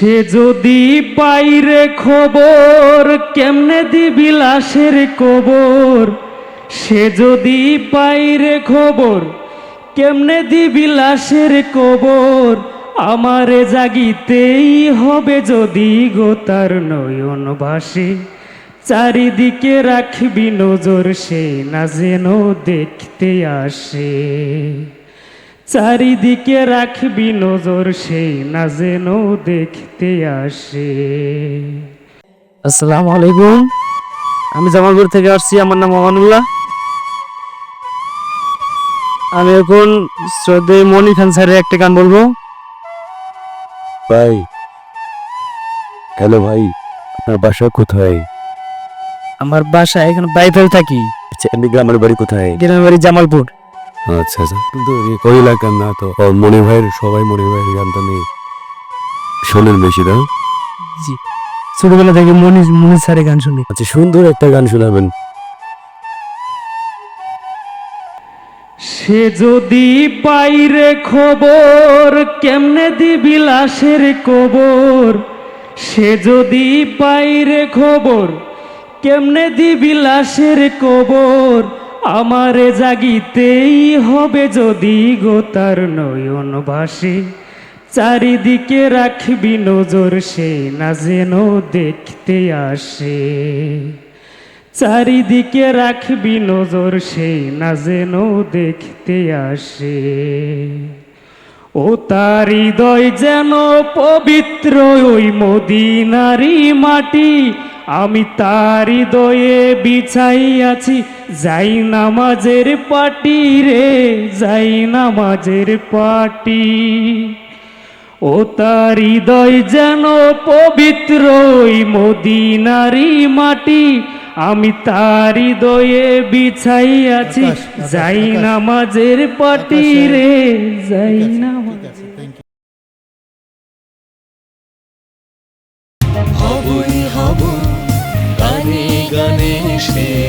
সে যদি পাইরে খবর, কেমনে দিবি লাশের কবর? সে যদি পাইরে খবর, কেমনে দিবি লাশের কবর? আমারে জাগিতেই হবে যদি গোতার নয়ন ভাসে চারিদিকে রাখবি নজর সে না যেন দেখতে আসে। চারিদিকে রাখবি নজর সেই না যেন দেখতে আসে। আসসালামু আলাইকুম। আমি জামালপুর থেকে আসছি আমার নাম আমানুল্লাহ আমি এখন শ্রদ্ধে মনি খান স্যারের একটা গান বলব। ভাই হ্যালো ভাই আপনার বাসা কোথায়? আমার বাসা এখানে বাইরে থাকি। আচ্ছা এমনি গ্রামের বাড়ি কোথায়? গ্রামের বাড়ি জামালপুর। আচ্ছা আচ্ছা। কিন্তু তো ভাইয়ের সবাই মনি ভাইয়ের গানটা নেই শোনেন বেশি না? জি। ছোটবেলা থেকে মনি মনি স্যারের গান শুনি। আচ্ছা সুন্দর একটা গান শোনাবেন। সে যদি পাইরে খবর কেমনে দিবি লাশের কবর? সে যদি পাইরে খবর কেমনে দিবি লাশের কবর? আমারে জাগিতেই হবে যদি গোতার নয়ন ভাসে চারিদিকে রাখবি নজর, সে না যেন দেখতে আসে। চারিদিকে রাখবি নজর, সে না যেন দেখতে আসে। ও তার হৃদয় যেন পবিত্র ওই মদিনারি মাটি আমি তারি হৃদয়ে বিছাই আছি যাই নামাজের পাটি রে যাই নামাজের পাটি। ও তার হৃদয় যেন পবিত্র ওই মদিনারি মাটি আমি তার হৃদয়ে বিছাই আছি যাই নামাজের পাটি রে যাই নামাজ। হবই হব গানে গানে সেরা